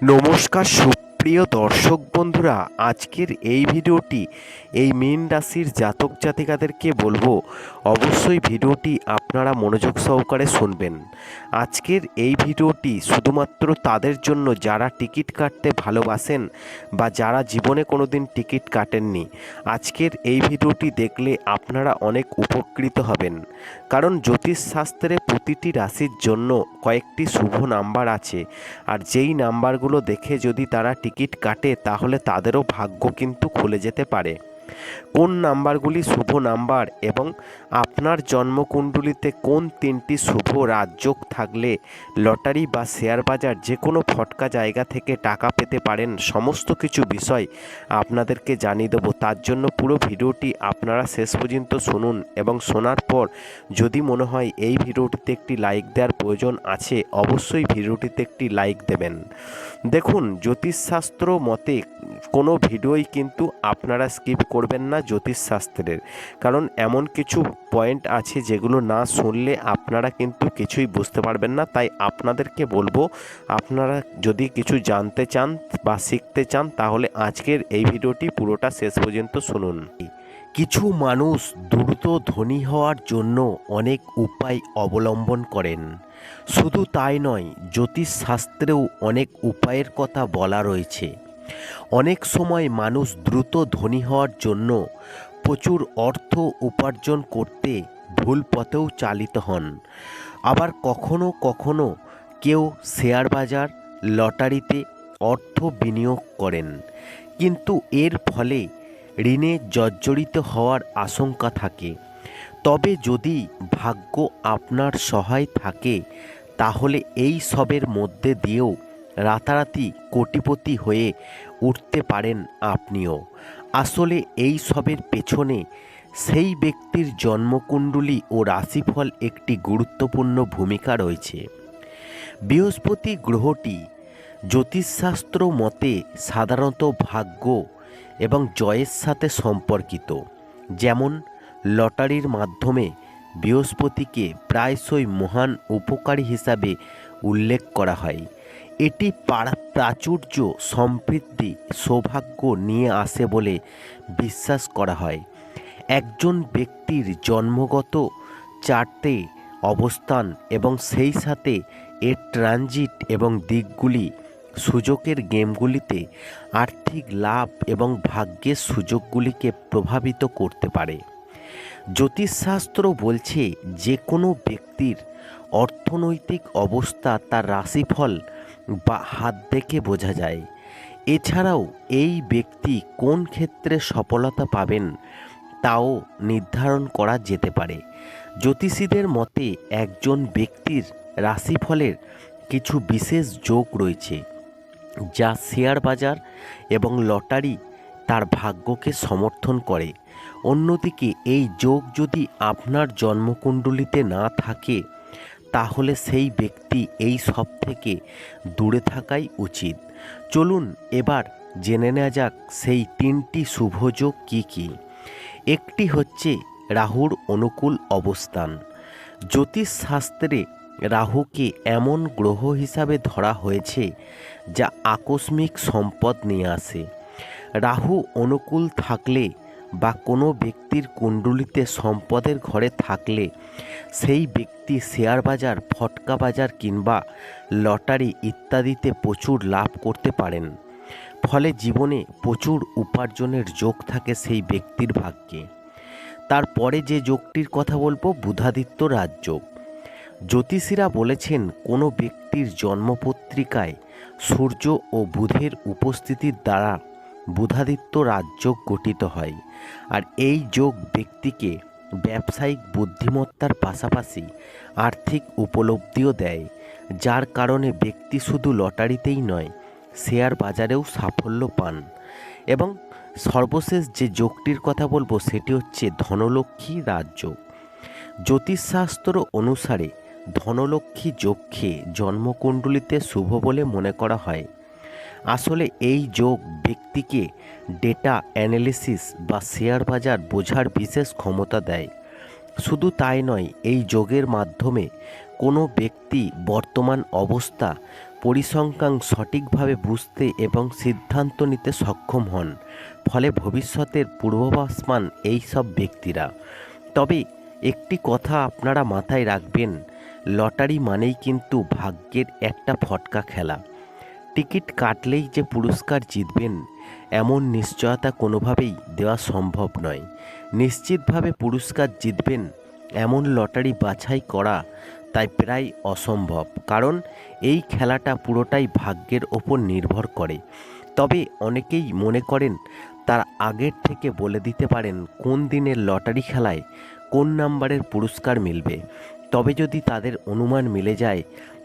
নমস্কার সুপ্রিয় দর্শক বন্ধুরা, আজকের এই ভিডিওটি এই মীন রাশির জাতক জাতিকাদেরকে বলব, অবশ্যই ভিডিওটি আপনারা মনোযোগ সহকারে শুনবেন। আজকের এই ভিডিওটি শুধুমাত্র তাদের জন্য যারা টিকিট কাটতে ভালোবাসেন বা যারা জীবনে কোনোদিন টিকিট কাটেননি, আজকের এই ভিডিওটি দেখলে আপনারা অনেক উপকৃত হবেন। কারণ জ্যোতিষশাস্ত্রে প্রতিটি রাশির জন্য কয়েকটি শুভ নাম্বার আছে, আর যেই নাম্বারগুলো দেখে যদি তারা টিকিট কাটে তাহলে তাদেরও ভাগ্য কিন্তু খুলে যেতে পারে। কোন নাম্বারগুলি শুভ নাম্বার এবং আপনার জন্মকুণ্ডলিতে কোন তিনটি শুভ রাজযোগ থাকলে লটারি বা শেয়ার বাজার যে কোনো ফটকা জায়গা থেকে টাকা পেতে পারেন, সমস্ত কিছু বিষয় আপনাদেরকে জানিয়ে দেবো। তার জন্য পুরো ভিডিওটি আপনারা শেষ পর্যন্ত শুনুন এবং শোনার পর যদি মনে হয় এই ভিডিওটিতে একটি লাইক দেওয়ার প্রয়োজন আছে, অবশ্যই ভিডিওটিতে একটি লাইক দেবেন। দেখুন, জ্যোতিষশাস্ত্র মতে কোনো ভিডিওই কিন্তু আপনারা স্কিপ করবেন না জ্যোতিষশাস্ত্রের। কারণ এমন কিছু পয়েন্ট আছে যেগুলো না শুনলে আপনারা কিন্তু কিছুই বুঝতে পারবেন না। তাই আপনাদেরকে বলব, আপনারা যদি কিছু জানতে চান বা শিখতে চান, তাহলে আজকের এই ভিডিওটি পুরোটা শেষ পর্যন্ত শুনুন। কিছু মানুষ দ্রুত ধনী হওয়ার জন্য অনেক উপায় অবলম্বন করেন। শুধু তাই নয়, জ্যোতিষশাস্ত্রেও অনেক উপায়ের কথা বলা রয়েছে। অনেক সময় মানুষ দ্রুত ধনী হওয়ার জন্য প্রচুর অর্থ উপার্জন করতে ভুল পথেও চালিত হন। আবার কখনো কখনো কেউ শেয়ার বাজার, লটারিতে অর্থ বিনিয়োগ করেন। কিন্তু এর ফলে ঋণে জর্জরিত হওয়ার আশঙ্কা থাকে। তবে যদি ভাগ্য আপনার সহায় থাকে, তাহলে এই সবের মধ্যে দিয়েও রাতারাতি কোটিপতি হয়ে উঠতে পারেন আপনিও। আসলে এই সবের পেছনে সেই ব্যক্তির জন্মকুণ্ডলী ও রাশিফল একটি গুরুত্বপূর্ণ ভূমিকা রয়েছে। বৃহস্পতি গ্রহটি জ্যোতিষশাস্ত্র মতে সাধারণত ভাগ্য এবং জয়ের সাথে সম্পর্কিত। যেমন, লটারির মাধ্যমে বৃহস্পতিকে প্রায়শই মহান উপকারী হিসাবে উল্লেখ করা হয়। এটি পারা- প্রাচুর্য সমৃদ্ধি সৌভাগ্য নিয়ে আসে বলে বিশ্বাস করা হয়। একজন ব্যক্তির জন্মগত চার্টে অবস্থান এবং সেই সাথে এর ট্রানজিট এবং দিকগুলি, সুযোগের গেমগুলিতে আর্থিক লাভ এবং ভাগ্যের সুযোগগুলিকে প্রভাবিত করতে পারে। জ্যোতিষশাস্ত্র বলছে, যে কোনো ব্যক্তির অর্থনৈতিক অবস্থা তার রাশিফল বা হাত দেখে বোঝা যায়। এছাড়াও এই ব্যক্তি কোন ক্ষেত্রে সফলতা পাবেন তাও নির্ধারণ করা যেতে পারে। জ্যোতিষীদের মতে একজন ব্যক্তির রাশিফলের কিছু বিশেষ যোগ রয়েছে, যা শেয়ার বাজার এবং লটারি তার ভাগ্যকে সমর্থন করে। অন্যদিকে এই যোগ যদি আপনার জন্মকুণ্ডলিতে না থাকে তাহলে সেই ব্যক্তি এই সব থেকে দূরে থাকাই উচিত। চলুন এবার জেনে নেওয়া যাক সেই তিনটি শুভযোগ কী কী। একটি হচ্ছে রাহুর অনুকূল অবস্থান। জ্যোতিষশাস্ত্রে রাহুকে এমন গ্রহ হিসাবে ধরা হয়েছে যা আকস্মিক সম্পদ নিয়ে আসে। রাহু অনুকূল থাকলে বা কোনো ব্যক্তির কুণ্ডলিতে সম্পদের ঘরে থাকলে সেই ব্যক্তি শেয়ার বাজার, ফটকা বাজার কিংবা লটারি ইত্যাদিতে প্রচুর লাভ করতে পারেন। ফলে জীবনে প্রচুর উপার্জনের যোগ থাকে সেই ব্যক্তির ভাগ্যে। তারপরে যে যোগটির কথা বলব, বুধাদিত্য রাজযোগ জ্যোতিষীরা বলেছেন, কোনো ব্যক্তির জন্মপত্রিকায় সূর্য ও বুধের উপস্থিতির দ্বারা বুধাদিত্য রাজযোগ গঠিত হয়। আর এই যোগ ব্যক্তিকে ব্যবসায়িক বুদ্ধিমত্তার পাশাপাশি আর্থিক উপলব্ধিও দেয়, যার কারণে ব্যক্তি শুধু লটারিতেই নয়, শেয়ার বাজারেও সাফল্য পান। এবং সর্বশেষ যে যোগটির কথা বলব সেটি হচ্ছে ধনলক্ষ্মী রাজযোগ জ্যোতিষশাস্ত্র অনুসারে ধনলক্ষ্মী যোগকে জন্মকুণ্ডলিতে শুভ বলে মনে করা হয়। আসলে এই যোগ ব্যক্তিকে ডেটা অ্যানালিসিস বা শেয়ার বাজার বোঝার বিশেষ ক্ষমতা দেয়। শুধু তাই নয়, এই যোগের মাধ্যমে কোনো ব্যক্তি বর্তমান অবস্থা, পরিসংখ্যান সঠিকভাবে বুঝতে এবং সিদ্ধান্ত নিতে সক্ষম হন, ফলে ভবিষ্যতের পূর্বাভাস পান এই সব ব্যক্তিরা। তবে একটি কথা আপনারা মাথায় রাখবেন, লটারি মানেই কিন্তু ভাগ্যের একটা ফটকা খেলা। টিকিট কাটলেই যে পুরস্কার জিতবেন, এমন নিশ্চয়তা কোনোভাবেই দেওয়া সম্ভব নয়। নিশ্চিতভাবে পুরস্কার জিতবেন, এমন লটারি বাছাই করা তাই প্রায় অসম্ভব, কারণ এই খেলাটা পুরোটাই ভাগ্যের ওপর নির্ভর করে। তবে অনেকেই মনে করেন, তার আগের থেকে বলে দিতে পারেন কোন দিনের লটারি খেলায় কোন নাম্বারের পুরস্কার মিলবে। তবে যদি তাদের অনুমান মিলে যায়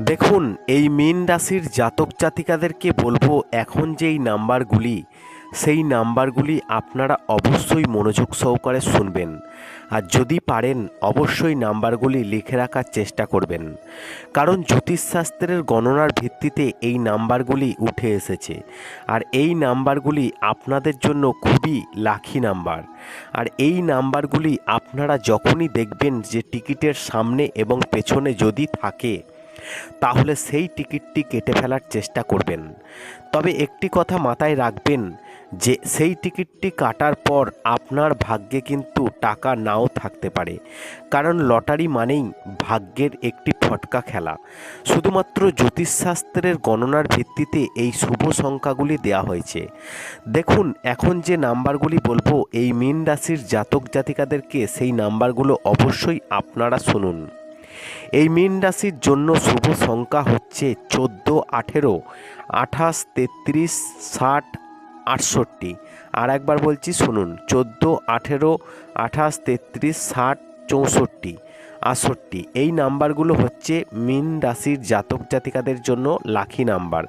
দেখুন, এই মীন রাশির জাতক জাতিকাদেরকে বলব এখন যেই নাম্বারগুলি, সেই নাম্বারগুলি আপনারা অবশ্যই মনোযোগ সহকারে শুনবেন। আর যদি পারেন, অবশ্যই নাম্বারগুলি লিখে রাখার চেষ্টা করবেন। কারণ জ্যোতিষশাস্ত্রের গণনার ভিত্তিতে এই নাম্বারগুলি উঠে এসেছে। আর এই নাম্বারগুলি আপনাদের জন্য খুবই লাখি নাম্বার। আর এই নাম্বারগুলি আপনারা যখনই দেখবেন যে টিকিটের সামনে এবং পেছনে যদি থাকে তাহলে সেই টিকিটটি কেটে ফেলার চেষ্টা করবেন। তবে একটি কথা মাথায় রাখবেন যে সেই টিকিটটি কাটার পর আপনার ভাগ্যে কিন্তু টাকা নাও থাকতে পারে। কারণ লটারি মানেই ভাগ্যের একটি ফটকা খেলা। শুধুমাত্র জ্যোতিষশাস্ত্রের গণনার ভিত্তিতে এই শুভ সংখ্যাগুলি দেওয়া হয়েছে। দেখুন, এখন যে নাম্বারগুলি বলব, এই মীন রাশির জাতক জাতিকাদেরকে সেই নাম্বারগুলো অবশ্যই আপনারা শুনুন। এই মীন রাশির জন্য শুভ সংখ্যা হচ্ছে চোদ্দ, আঠেরো, আঠাশ, তেত্রিশ, ষাট, আটষট্টি। আর একবার বলছি শুনুন, চোদ্দ, আঠেরো, আঠাশ, তেত্রিশ, ষাট, চৌষট্টি। আটষট্টি। এই নাম্বারগুলো হচ্ছে মীন রাশির জাতক জাতিকাদের জন্য লাখি নাম্বার।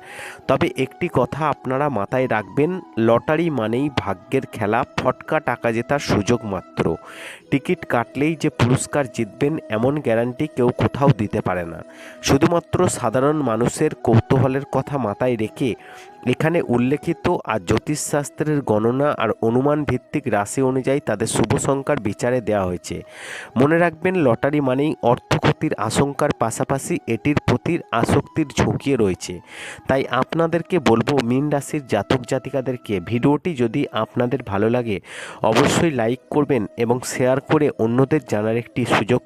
তবে একটি কথা আপনারা মাথায় রাখবেন, লটারি মানেই ভাগ্যের খেলা, ফটকা টাকা জেতার সুযোগ মাত্র। টিকিট কাটলেই যে পুরস্কার জিতবেন এমন গ্যারান্টি কেউ কোথাও দিতে পারে না। শুধুমাত্র সাধারণ মানুষের কৌতূহলের কথা মাথায় রেখে এখানে উল্লেখিত আর জ্যোতিষশাস্ত্রের গণনা আর অনুমান ভিত্তিক রাশি অনুযায়ী তাদের শুভ সংখ্যার বিচারে দেওয়া হয়েছে। মনে রাখবেন, লটারি মানেই অর্থ ক্ষতির আশঙ্কার পাশাপাশি এটির প্রতি আসক্তির ঝুঁকিয়ে রয়েছে। তাই আপনাদেরকে বলব, মীন রাশির জাতক জাতিকাদেরকে ভিডিওটি যদি আপনাদের ভালো লাগে, অবশ্যই লাইক করবেন এবং শেয়ার করে অন্যদের জানার একটি সুযোগ